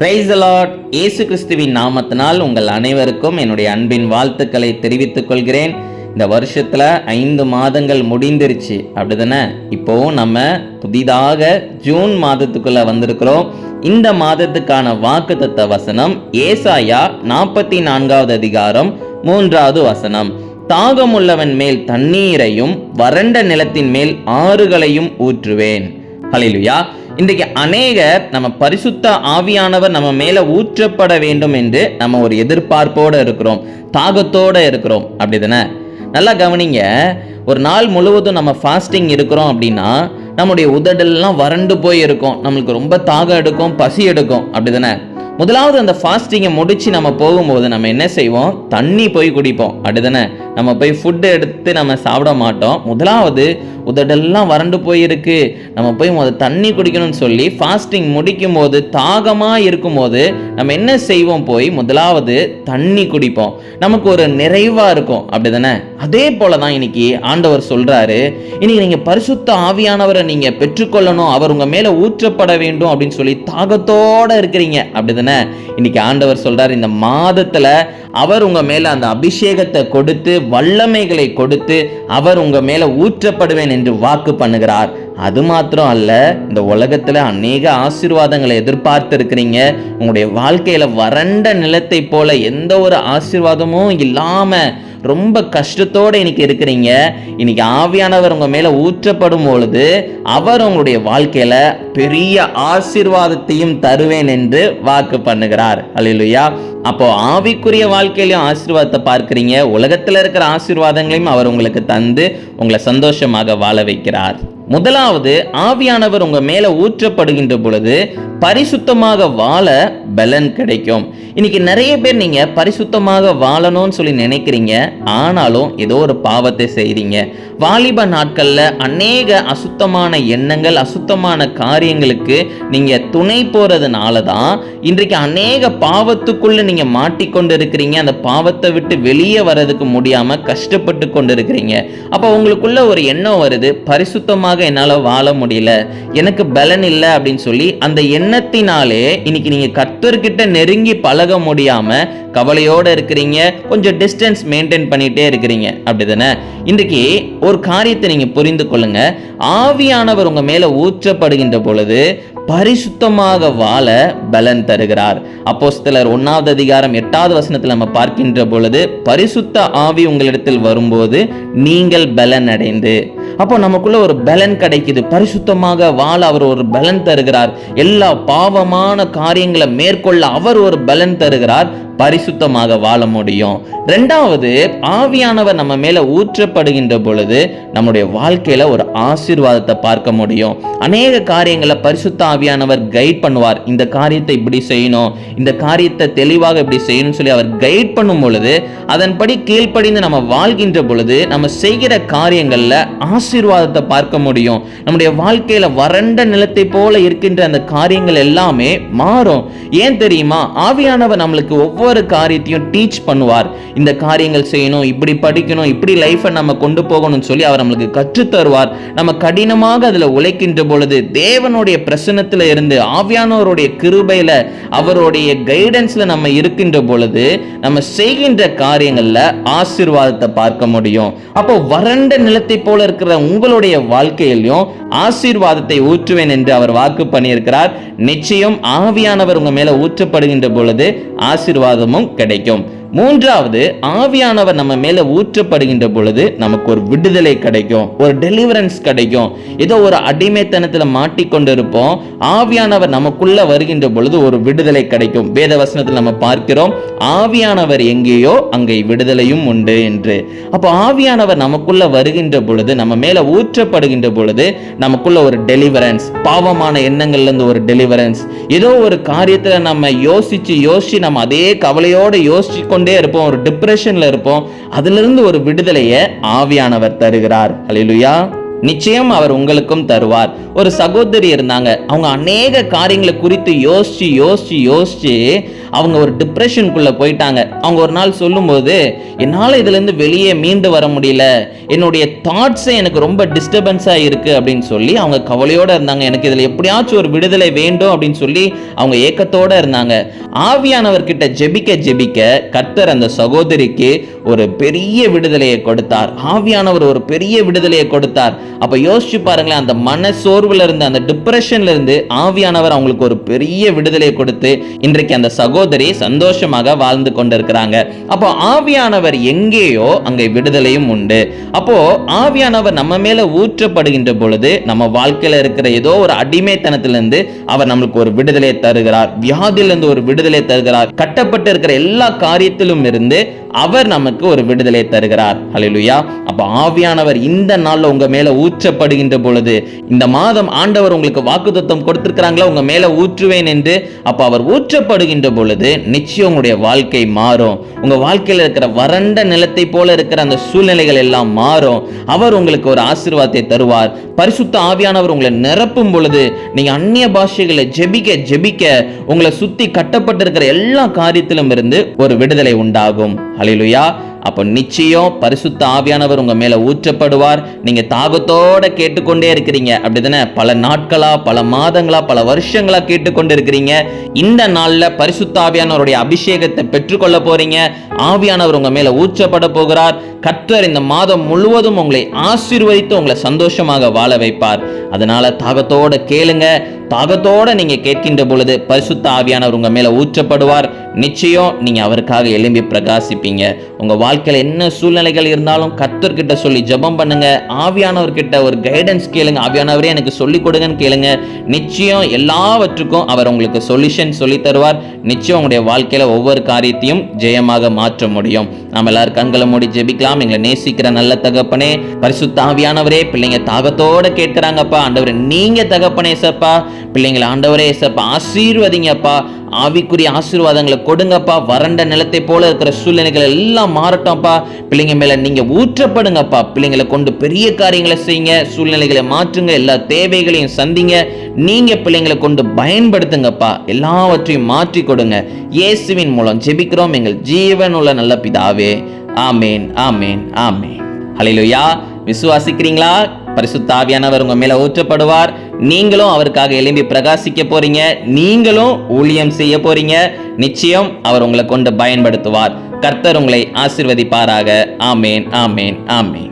Price Lord இயேசு கிறிஸ்துவின் நாமத்தினால் உங்கள் அனைவருக்கும் என்னுடைய அன்பின் வாழ்த்துக்களை தெரிவித்துக் கொள்கிறேன். இந்த வருஷத்தில் ஐந்து மாதங்கள் முடிந்துருச்சு. அப்படிதானே? இப்போவும் நம்ம புதிதாக ஜூன் மாதத்துக்குள்ள வந்திருக்கிறோம். இந்த மாதத்துக்கான வாக்குத்தத்த வசனம் ஏசாயா நாற்பத்தி நான்காவது அதிகாரம் மூன்றாவது வசனம். தாகமுள்ளவன் மேல் தண்ணீரையும் வறண்ட நிலத்தின் மேல் ஆறுகளையும் ஊற்றுவேன். ஹலிலுயா இன்றைக்கு அநேகர் நம்ம பரிசுத்த ஆவியானவர் நம்ம மேலே ஊற்றப்பட வேண்டும் என்று நம்ம ஒரு எதிர்பார்ப்போடு இருக்கிறோம் தாகத்தோடு இருக்கிறோம். அப்படி தானே? நல்லா கவனிங்க ஒரு நாள் முழுவதும் நம்ம ஃபாஸ்டிங் இருக்கிறோம் அப்படின்னா நம்முடைய உதடெல்லாம் வறண்டு போய் இருக்கும் நம்மளுக்கு ரொம்ப தாகம் எடுக்கும் பசி எடுக்கும். அப்படி தானே? முதலாவது அந்த ஃபாஸ்டிங்கை முடித்து நம்ம போகும்போது நம்ம என்ன செய்வோம்? தண்ணி போய் குடிப்போம். அப்படி தானே? நம்ம போய் ஃபுட்டு எடுத்து நம்ம சாப்பிட மாட்டோம். முதலாவது உதடெல்லாம் வறண்டு போயிருக்கு. நம்ம போய் முத தண்ணி குடிக்கணும்னு சொல்லி ஃபாஸ்டிங் முடிக்கும் போது தாகமாக இருக்கும்போது நம்ம என்ன செய்வோம்? போய் முதலாவது தண்ணி குடிப்போம். நமக்கு ஒரு நிறைவாக இருக்கும். அப்படி தானே அதே போல தான் இன்னைக்கு ஆண்டவர் சொல்கிறாரு இன்னைக்கு நீங்கள் பரிசுத்த ஆவியானவரை நீங்கள் பெற்றுக்கொள்ளணும். அவர் உங்கள் மேலே ஊற்றப்பட வேண்டும் அப்படின்னு சொல்லி தாகத்தோடு இருக்கிறீங்க. அப்படி தானே இன்னைக்கு ஆண்டவர் சொல்கிறார் இந்த மாதத்தில் அவர் உங்கள் மேலே அந்த அபிஷேகத்தை கொடுத்து வல்லமைகளை கொடுத்து அவர் உங்க மேல ஊற்றப்படுவேன் என்று வாக்கு பண்ணுகிறார். அது மாத்திரம் அல்ல இந்த உலகத்துல அநேக ஆசீர்வாதங்களை எதிர்பார்த்து இருக்கிறீங்க உங்களுடைய வாழ்க்கையில வறண்ட நிலத்தை போல எந்த ஒரு ஆசீர்வாதமும் இல்லாம ரொம்ப கஷ்டத்தோடு இன்னைக்கு இருக்கிறீங்க. இன்னைக்கு ஆவியானவர் உங்கள் மேலே ஊற்றப்படும் பொழுது அவர் உங்களுடைய வாழ்க்கையில் பெரிய ஆசீர்வாதத்தையும் தருவேன் என்று வாக்கு பண்ணுகிறார். அலிலுயா அப்போ ஆவிக்குரிய வாழ்க்கையிலையும் ஆசீர்வாதத்தை பார்க்குறீங்க. உலகத்தில் இருக்கிற ஆசீர்வாதங்களையும் அவர் உங்களுக்கு தந்து உங்களை சந்தோஷமாக வாழ வைக்கிறார். முதலாவது ஆவியானவர் உங்க மேல ஊற்றப்படுகின்ற பொழுது பரிசுத்தமாக வாழ பலன் கிடைக்கும். இன்னைக்கு நிறைய பேர் நீங்க பரிசுத்தமாக வாழணும்னு சொல்லி நினைக்கிறீங்க. ஆனாலும் ஏதோ ஒரு பாவத்தை செய்கிறீங்க வாலிப நாட்கள்ல அநேக அசுத்தமான எண்ணங்கள் அசுத்தமான காரியங்களுக்கு நீங்க துணை போறதுனால தான் இன்றைக்கு அநேக பாவத்துக்குள்ள நீங்க மாட்டிக்கொண்டு இருக்கிறீங்க அந்த பாவத்தை விட்டு வெளியே வர்றதுக்கு முடியாம கஷ்டப்பட்டு கொண்டு இருக்கிறீங்க அப்போ உங்களுக்குள்ள ஒரு எண்ணம் வருது பரிசுத்தமாக என்னால் வாழ முடியல. எனக்கு பலன் இல்லை அப்படின்னு சொல்லி அந்த எண்ணத்தினாலே இன்னைக்கு நீங்க கர்த்தர்கிட்ட நெருங்கி பழக முடியாம கவலையோட இருக்கிறீங்க. கொஞ்சம் டிஸ்டன்ஸ் மெயின்டைன் பண்ணிட்டே இருக்கிறீங்க. அப்படிதானே? இன்றைக்கி ஒரு காரியத்தை நீங்க புரிந்து கொள்ளுங்க. ஆவியானவர் உங்க மேல ஊற்றப்படுகின்ற பொழுது பரிசுத்தமாக வாழ பலன் தருகிறார். அப்போ சிலர் ஒன்னாவது அதிகாரம் எட்டாவது வசனத்தில் நம்ம பார்க்கின்ற பொழுது பரிசுத்த ஆவி உங்களிடத்தில் வரும்போது நீங்கள் பலன் அடைந்து அப்போ நமக்குள்ள ஒரு பலன் கிடைக்குது. பரிசுத்தமாக வாழ அவர் ஒரு பலன் தருகிறார். எல்லா பாவமான காரியங்களை மேற்கொள்ள அவர் ஒரு பலன் தருகிறார். பரிசுத்தமாக வாழ முடியும். ரெண்டாவது ஆவியானவர் நம்ம மேலே ஊற்றப்படுகின்ற பொழுது நம்முடைய வாழ்க்கையில் ஒரு ஆசீர்வாதத்தை பார்க்க முடியும். அநேக காரியங்களை பரிசுத்த ஆவியானவர் கைட் பண்ணுவார். இந்த காரியத்தை இப்படி செய்யணும் இந்த காரியத்தை தெளிவாக இப்படி செய்யணும்னு சொல்லி அவர் கைட் பண்ணும் பொழுது அதன்படி கீழ்ப்படிந்து நம்ம வாழ்கின்ற பொழுது நம்ம செய்கிற காரியங்களில் ஆசீர்வாதத்தை பார்க்க முடியும். நம்முடைய வாழ்க்கையில் வறண்ட நிலத்தை போல இருக்கின்ற அந்த காரியங்கள் எல்லாமே மாறும். ஏன் தெரியுமா? ஆவியானவர் நம்மளுக்கு ஒவ்வொரு ஒவ்வொரு காரியத்தையும் டீச் பண்ணுவார். இந்த காரியங்கள் செய்யணும் இப்படி படிக்கணும் இப்படி லைஃப்பை நம்ம கொண்டு போகணும்னு சொல்லி அவர் நம்மளுக்கு கற்றுத்தருவார். நம்ம கடினமாக அதில் உழைக்கின்ற பொழுது தேவனுடைய பிரசனத்தில் இருந்து ஆவியானவருடைய கிருபையில் அவருடைய கைடன்ஸில் நம்ம இருக்கின்ற பொழுது நம்ம செய்கின்ற காரியங்களில் ஆசீர்வாதத்தை பார்க்க முடியும். அப்போ வறண்ட நிலத்தை போல இருக்கிற உங்களுடைய வாழ்க்கையிலையும் ஆசீர்வாதத்தை ஊற்றுவேன் என்று அவர் வாக்கு பண்ணியிருக்கிறார். நிச்சயம் ஆவியானவர் உங்க மேல ஊற்றப்படுகின்ற பொழுது ஆசீர்வாதம் ஆசீர்வாதமும் கிடைக்கும். மூன்றாவது ஆவியானவர் நம்ம மேல ஊற்றப்படுகின்ற பொழுது நமக்கு ஒரு விடுதலை கிடைக்கும் ஒரு டெலிவரன்ஸ் கிடைக்கும். ஏதோ ஒரு அடிமைத்தனத்துல மாட்டிக்கொண்டு இருப்போம் ஆவியானவர் நமக்குள்ள வருகின்ற பொழுது ஒரு விடுதலை கிடைக்கும். வேத வசனத்தில் நம்ம பார்க்கிறோம் ஆவியானவர் எங்கேயோ அங்கே விடுதலையும் உண்டு என்று. அப்போ ஆவியானவர் நமக்குள்ள வருகின்ற பொழுது நம்ம மேல ஊற்றப்படுகின்ற பொழுது நமக்குள்ள ஒரு டெலிவரன்ஸ் பாவமான எண்ணங்கள்ல இருந்து ஒரு டெலிவரன்ஸ் ஏதோ ஒரு காரியத்துல நம்ம யோசிச்சு யோசிச்சு நம்ம அதே கவலையோட யோசிச்சு கொண்டே இருப்போம் ஒரு டிப்ரெஷன்ல இருப்போம். அதிலிருந்து ஒரு விடுதலையை ஆவியானவர் தருகிறார். அல்லேலூயா நிச்சயம் அவர் உங்களுக்கும் தருவார். ஒரு சகோதரி இருந்தாங்க. அவங்க அநேக காரியங்களை குறித்து யோசிச்சு யோசிச்சு யோசிச்சு அவங்க ஒரு டிப்ரெஷனுக்குள்ளே போயிட்டாங்க. அவங்க ஒரு நாள் சொல்லும்போது என்னால் இதுலேருந்து வெளியே மீண்டு வர முடியல. என்னுடைய தாட்ஸே எனக்கு ரொம்ப டிஸ்டர்பன்ஸாக இருக்குது அப்படின்னு சொல்லி அவங்க கவலையோடு இருந்தாங்க. எனக்கு இதில் எப்படியாச்சும் ஒரு விடுதலை வேண்டும் அப்படின்னு சொல்லி அவங்க ஏக்கத்தோடு இருந்தாங்க. ஆவியானவர்கிட்ட ஜெபிக்க ஜெபிக்க கர்த்தர் அந்த சகோதரிக்கு ஒரு பெரிய விடுதலையை கொடுத்தார். ஆவியானவர் ஒரு பெரிய விடுதலையை கொடுத்தார். அப்ப யோசிச்சு பாருங்களேன் அந்த மன சோர்வுல இருந்து அந்த டிப்ரெஷன்ல இருந்து ஆவியானவர் அவங்களுக்கு ஒரு பெரிய விடுதலையை கொடுத்து இன்றைக்கு அந்த சகோதரி சந்தோஷமாக வாழ்ந்து கொண்டிருக்கிறாங்க. அப்போ ஆவியானவர் எங்கேயோ அங்கே விடுதலையும் உண்டு. அப்போ ஆவியானவர் நம்ம மேல ஊற்றப்படுகின்ற பொழுது நம்ம வாழ்க்கையில இருக்கிற ஏதோ ஒரு அடிமைத்தனத்திலிருந்து அவர் நம்மளுக்கு ஒரு விடுதலையை தருகிறார். வியாதியிலிருந்து ஒரு விடுதலை தருகிறார். கட்டப்பட்டு இருக்கிற எல்லா காரியத்திலும் இருந்து அவர் நமக்கு ஒரு விடுதலை தருகிறார். ஹalleluya அப்ப ஆவியானவர் இந்த நாள்ல உங்க மேல ஊற்றப்படுகின்ற பொழுது இந்த மாதம் ஆண்டவர் உங்களுக்கு வாக்குத்தத்தம் கொடுத்திருக்கிறாங்களா? உங்க மேல ஊற்றுவேன் என்று அப்ப அவர் ஊற்றப்படுகின்ற பொழுது நிச்சயம் உங்களுடைய வாழ்க்கை மாறும். உங்க வாழ்க்கையில இருக்கிற வறண்ட நிலத்தை போல இருக்கிற அந்த சூழ்நிலைகள் எல்லாம் மாறும். அவர் உங்களுக்கு ஒரு ஆசீர்வாதத்தை தருவார். பரிசுத்த ஆவியானவர் உங்களை நிரப்பும் பொழுது நீங்க அந்நிய பாஷைகளை ஜெபிக்க ஜெபிக்க உங்களை சுத்தி கட்டப்பட்டிருக்கிற எல்லா காரியத்திலும் இருந்து ஒரு விடுதலை உண்டாகும். அலையிலுயா அப்போ நிச்சயம் பரிசுத்த ஆவியானவர் உங்கள் மேலே ஊற்றப்படுவார். நீங்கள் தாகத்தோட கேட்டுக்கொண்டே இருக்கிறீங்க. அப்படிதானே? பல நாட்களாக பல மாதங்களா பல வருஷங்களாக கேட்டுக்கொண்டு இருக்கிறீங்க. இந்த நாளில் பரிசுத்த ஆவியானவருடைய அபிஷேகத்தை பெற்றுக்கொள்ள போகிறீங்க ஆவியானவர் உங்கள் மேலே ஊற்றப்பட போகிறார். கர்த்தர் இந்த மாதம் முழுவதும் உங்களை ஆசீர்வதித்து உங்களை சந்தோஷமாக வாழ வைப்பார். அதனால் தாகத்தோட கேளுங்க. தாகத்தோட நீங்கள் கேட்கின்ற பொழுது பரிசுத்த ஆவியானவர் உங்கள் மேலே ஊற்றப்படுவார். நிச்சயம் நீங்கள் அவருக்காக எழும்பி பிரகாசிப்பீங்க. உங்கள் வாழ்க்கையில் என்ன சூழ்நிலைகள் இருந்தாலும் கத்தர்கிட்ட சொல்லி ஜெபம் பண்ணுங்க. ஆவியானவர்கிட்ட ஒரு கைடன்ஸ் கேளுங்க. ஆவியானவரே எனக்கு சொல்லி கொடுங்கன்னு கேளுங்க. நிச்சயம் எல்லாவற்றுக்கும் அவர் உங்களுக்கு சொல்யூஷன் சொல்லி தருவார். நிச்சயம் உங்களுடைய வாழ்க்கையில் ஒவ்வொரு காரியத்தையும் ஜெயமாக மாற்ற முடியும். நாம் எல்லாரும் கண்களை மூடி ஜெபிக்கலாம். எங்களை நேசிக்கிற நல்ல தகப்பனே பரிசுத்த ஆவியானவரே பிள்ளைங்க தாகத்தோட கேட்கிறாங்கப்பா. ஆண்டவரே நீங்க தகப்பனே சப்பா பிள்ளைங்களை ஆண்டவரே சப்பா ஆசீர்வதிங்கப்பா. ஆவிக்குரிய ஆசீர்வாதங்களை கொடுங்கப்பா. வறண்ட நிலத்தை போல இருக்கிற சூழ்நிலைகள் எல்லாம் மாறட்டும்ப்பா. பிள்ளைங்க மேல நீங்க ஊற்றப்படுங்கப்பா. பிள்ளைங்களை கொண்டு பெரிய காரியங்களை செய்யுங்க. சூழ்நிலைகளை மாற்றுங்க. எல்லா தேவைகளையும் சந்திங்க. நீங்க பிள்ளைங்களை கொண்டு பயன்படுத்துங்கப்பா. எல்லாவற்றையும் மாற்றி கொடுங்க. இயேசுவின் மூலம் ஜெபிக்கிறோம். எங்கள் ஜீவன் உள்ள நல்ல பிதாவே. ஆமேன் ஆமேன் ஆமேன். ஹalleluya விசுவாசிக்கிறீங்களா? பரிசுத்தாவியானவர் உங்க மேல ஊற்றப்படுவார். நீங்களும் அவருக்காக எழும்பி பிரகாசிக்க போறீங்க. நீங்களும் ஊழியம் செய்ய போறீங்க. நிச்சயம் அவர் உங்களை கொண்டு பயன்படுத்துவார். கர்த்தர் உங்களை ஆசிர்வதிப்பாராக. ஆமேன் ஆமேன் ஆமேன்.